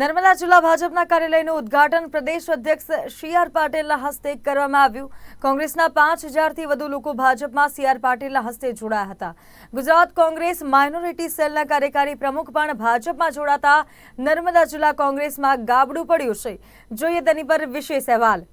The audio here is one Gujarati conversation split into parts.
નર્મદા જિલ્લા ભાજપના કાર્યાલયનું ઉદ્ઘાટન પ્રદેશ અધ્યક્ષ સી આર પાટીલના હસ્તે કરવામાં આવ્યું. કોંગ્રેસના પાંચ હજારથી વધુ લોકો ભાજપમાં સી આર પાટીલના હસ્તે જોડાયા હતા. ગુજરાત કોંગ્રેસ માઇનોરિટી સેલના કાર્યકારી પ્રમુખ પણ ભાજપમાં જોડાતા નર્મદા જિલ્લા કોંગ્રેસમાં ગાબડું પડ્યું છે. જોઈએ તેની પર વિશેષ અહેવાલ.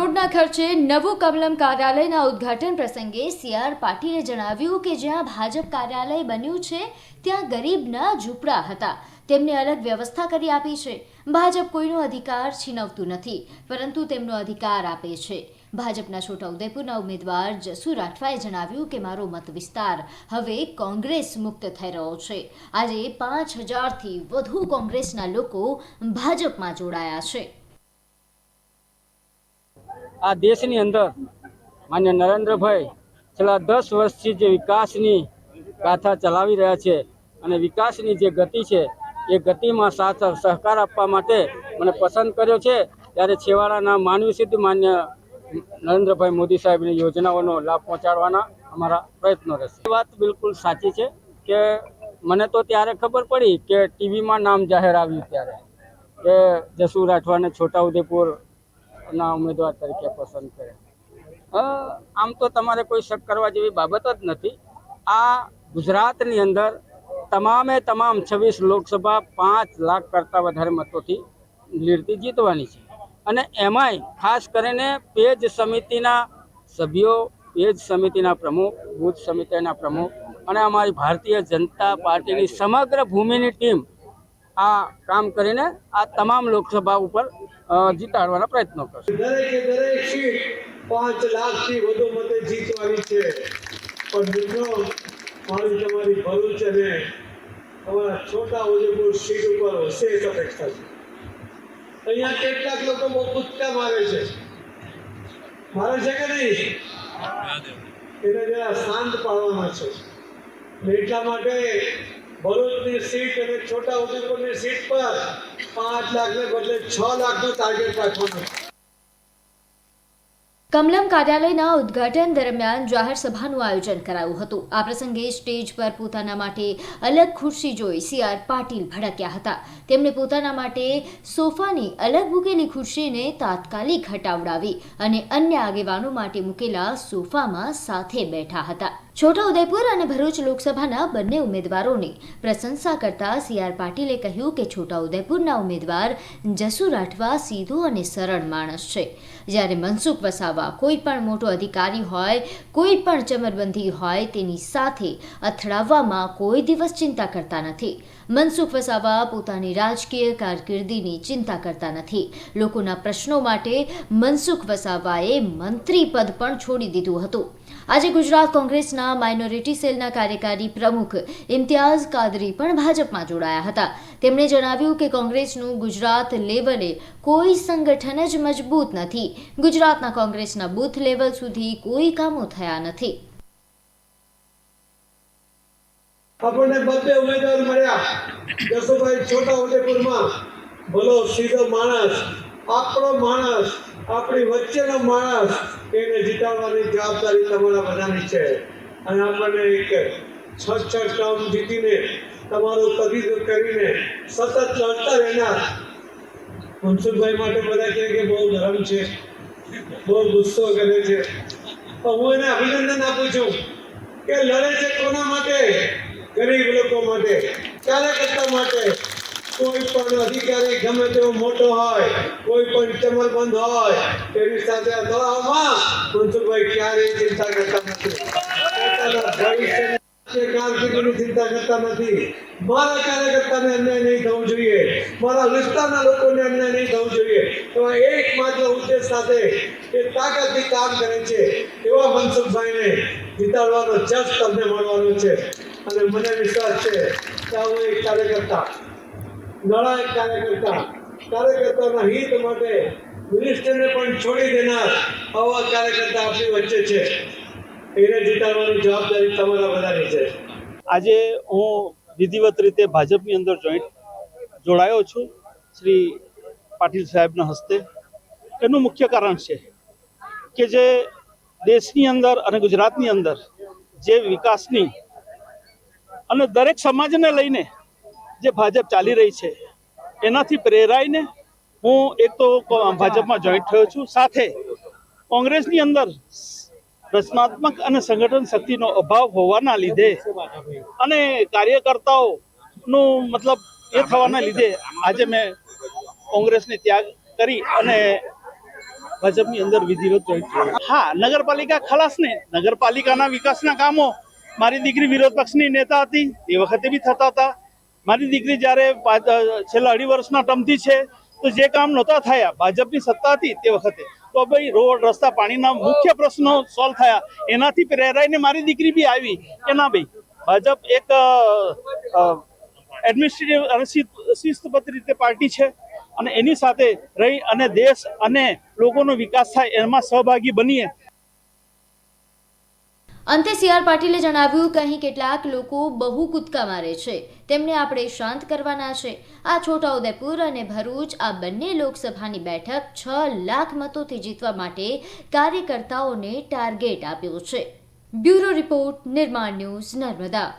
કરોડના ખર્ચે નવું કમલમ કાર્યાલયના ઉદ્ઘાટન પ્રસંગે સીઆર પાટીલે જણાવ્યું કે જ્યાં ભાજપ કાર્યાલય બન્યું છે, ત્યાં ગરીબના ઝૂંપડા હતા. તેમને અલગ વ્યવસ્થા કરી આપી છે. ભાજપ કોઈનો અધિકાર છીનવતું નથી, પરંતુ તેમનો અધિકાર આપે છે. ભાજપના છોટાઉદેપુરના ઉમેદવાર જસુ રાઠવાએ જણાવ્યું કે, મારો મત વિસ્તાર હવે કોંગ્રેસ મુક્ત થઈ રહ્યો છે. આજે પાંચ હજારથી વધુ કોંગ્રેસના લોકો ભાજપમાં જોડાયા છે. આ દેશની અંદર માન્ય નરેન્દ્રભાઈ છેલ્લા દસ વર્ષથી જે વિકાસની ગાથા ચલાવી રહ્યા છે અને વિકાસની જે ગતિ છે, એ ગતિમાં સાથ સહકાર આપવા માટે મને પસંદ કર્યો છે, ત્યારે છેવાડાના માનવી સુધી માન્ય નરેન્દ્રભાઈ મોદી સાહેબની યોજનાઓનો લાભ પહોંચાડવાના અમારા પ્રયત્નો રહેશે. વાત બિલકુલ સાચી છે કે મને તો ત્યારે ખબર પડી કે ટીવીમાં નામ જાહેર આવ્યું ત્યારે કે જસુ રાઠવાને છોટાઉદેપુર ના ઉમેદવાર તરીકે પસંદ કરે. આમ તો તમારે કોઈ શક કરવા જેવી બાબત જ નથી. આ ગુજરાતની અંદર તમામે તમામ છવ્વીસ લોકસભા પાંચ લાખ કરતાં વધારે મતોથી લીડથી જીતવાની છે. અને એમાંય ખાસ કરીને પેજ સમિતિના સભ્યો, પેજ સમિતિના પ્રમુખ, બૂથ સમિતિના પ્રમુખ અને અમારી ભારતીય જનતા પાર્ટીની સમગ્ર ભૂમિની ટીમ આ કામ કરીને આ તમામ લોકસભા ઉપર જીતાડવાના પ્રયત્નો કરશે. દરેકે દરેક સીટ પાંચ લાખથી વધુ મતે જીતવાની છે. પણ મિત્રો મારી તમારી ભરૂચ અને તમારા છોટા ઉદેપુર સીટ ઉપર વિશેષ અપેક્ષા છે. અહીંયા કેટલાક લોકો બહુ કૂદકા મારે છે. મારે છે કે નહીં? એને જરા શાંત પાડવાના છે. એટલા માટે ભરૂચની સીટ અને છોટા ઉદેપુરની સીટ પર પાંચ લાખને બદલે છ લાખનો ટાર્ગેટ રાખવાનો. કમલમ કાર્યાલયના ઉદ્ઘાટન દરમિયાન જાહેર સભાનું આયોજન કરાયું હતું. આ પ્રસંગે સ્ટેજ પર પોતાના માટે અલગ ખુરશી જોઈ સી આર પાટીલ ભડક્યા હતા. તેમણે પોતાના માટે સોફાની અલગ મૂકેલી ખુરશીને તાત્કાલિક હટાવડાવી અને અન્ય આગેવાનો માટે મૂકેલા સોફામાં સાથે બેઠા હતા. છોટાઉદેપુર અને ભરૂચ લોકસભાના બંને ઉમેદવારોની પ્રશંસા કરતા સી આર પાટીલે કહ્યું કે છોટાઉદેપુરના ઉમેદવાર જસુ રાઠવા સીધો અને સરળ માણસ છે. જ્યારે મનસુખ વસાવા કોઈ પણ મોટો અધિકારી હોય, કોઈ પણ ચમરબંધી હોય, તેની સાથે અથડાવવામાં કોઈ દિવસ ચિંતા કરતા નથી. મનસુખ વસાવા પોતાની રાજકીય કારકિર્દીની ચિંતા કરતા નથી. લોકોના પ્રશ્નો માટે મનસુખ વસાવાએ મંત્રી પદ પણ છોડી દીધું હતું. આજે ગુજરાત કોંગ્રેસના માઇનોરિટી સેલના કાર્યકારી પ્રમુખ ઇમ્તિયાઝ કાદરી પણ ભાજપમાં જોડાયા હતા. તેમણે જણાવ્યું કે કોંગ્રેસનું ગુજરાત લેવલે કોઈ સંગઠન જ મજબૂત નથી. ગુજરાતના કોંગ્રેસના બૂથ લેવલ સુધી કોઈ કામો થયા નથી. આપણને બધે ઉમેદવાર મળ્યા. જસુભાઈ છોટા ઉદેપુરમાં ભલો સીધો માણસ. આપણો માણસ, આપણી વચ્ચેનો માણસ એને જીતાડવાની જવાબદારી તમારા બધાની છે. અને આપણને એક છ છ ટર્મ જીતીને, તમારું કદી કરીને સતત લડતા રહેનાર મનસુખભાઈ માટે બધા કહે કે બહુ ગરમ છે, બહુ ગુસ્સો કરે છે. તો હું એને અભિનંદન આપું છું કે લડે છે કોના માટે? ગરીબ લોકો માટે કાર્યકર્તા માટે. કોઈ પણ અધિકારી ગમે તેવો મોટો હોય, કોઈ પણ ચમરબંધ હોય, તેની સાથે અથડાવવામાં મનસુખભાઈ ક્યારેય ચિંતા કરતા નથી. પોતાના ભવિષ્યની મારા કાર્યકર્તાને અન્યાય નહીં થવું જોઈએ. નહીં થવું જોઈએ. એવા એકમાત્ર ઉદ્દેશ સાથે એ તાકાતથી કામ કરે છે એવા મનસુખભાઈને જીતાડવાનો જસ તમને મળવાનો છે. અને મને વિશ્વાસ છે કે હું એક કાર્યકર્તા લડાયક કાર્યકર્તા, કાર્યકર્તાના હિત માટે મિનિસ્ટરને પણ છોડી દેનાર આવા કાર્યકર્તા આપણી વચ્ચે છે. એને જીતાડવાની જવાબદારી તમારા બધાની છે. આજે હું વિધિવત રીતે ભાજપની અંદર જોઈન્ટ જોડાયો છું. શ્રી પાટીલ સાહેબના હસ્તે. એનું મુખ્ય કારણ છે કે જે દેશની અંદર અને ગુજરાતની અંદર જે વિકાસની અને દરેક સમાજને લઈને જે ભાજપ ચાલી રહી છે, એનાથી પ્રેરાઈને હું એક તો ભાજપમાં જોઈન્ટ થયો છું. સાથે કોંગ્રેસની અંદર રચનાત્મક અને સંગઠન શક્તિનો અભાવ હોવાના લીધે અને કાર્યકર્તાઓનું મતલબ એ થવાના લીધે આજે મેં કોંગ્રેસને ત્યાગ કરી અને ભાજપની અંદર વિધિવત જોઈન્ટ થયો. હા, નગરપાલિકા ખલાસ ને, નગરપાલિકાના વિકાસના કામો, મારી દીકરી વિરોધ પક્ષની નેતા હતી, એ વખતે બી થતા હતા. મારી દીકરી જ્યારે છેલ્લા અઢી વર્ષના ટર્મથી છે, તો જે કામ નહોતા થયા, ભાજપની સત્તા હતી તે વખતે. તો ભાઈ રોડ, રસ્તા, પાણીના મુખ્ય પ્રશ્નો સોલ્વ થયા. એનાથી પ્રેરાઈને મારી દીકરી બી આવી. કે ના ભાઈ, ભાજપ એક એડમિનિસ્ટ્રેટિવ અને શિસ્ત- શિસ્તબદ્ધ રીતે પાર્ટી છે અને એની સાથે રહી અને દેશ અને લોકોનો વિકાસ થાય, એમાં સહભાગી બનીએ અંતે સી આર પાટીલે જણાવ્યું કે અહીં કેટલાક લોકો બહુ કૂદકા મારે છે. તેમને આપણે શાંત કરવાના છે. આ છોટાઉદેપુર અને ભરૂચ આ બંને લોકસભાની બેઠક છ લાખ મતોથી જીતવા માટે કાર્યકર્તાઓને ટાર્ગેટ આપ્યો છે. Bureau report, Nirman news Narmada.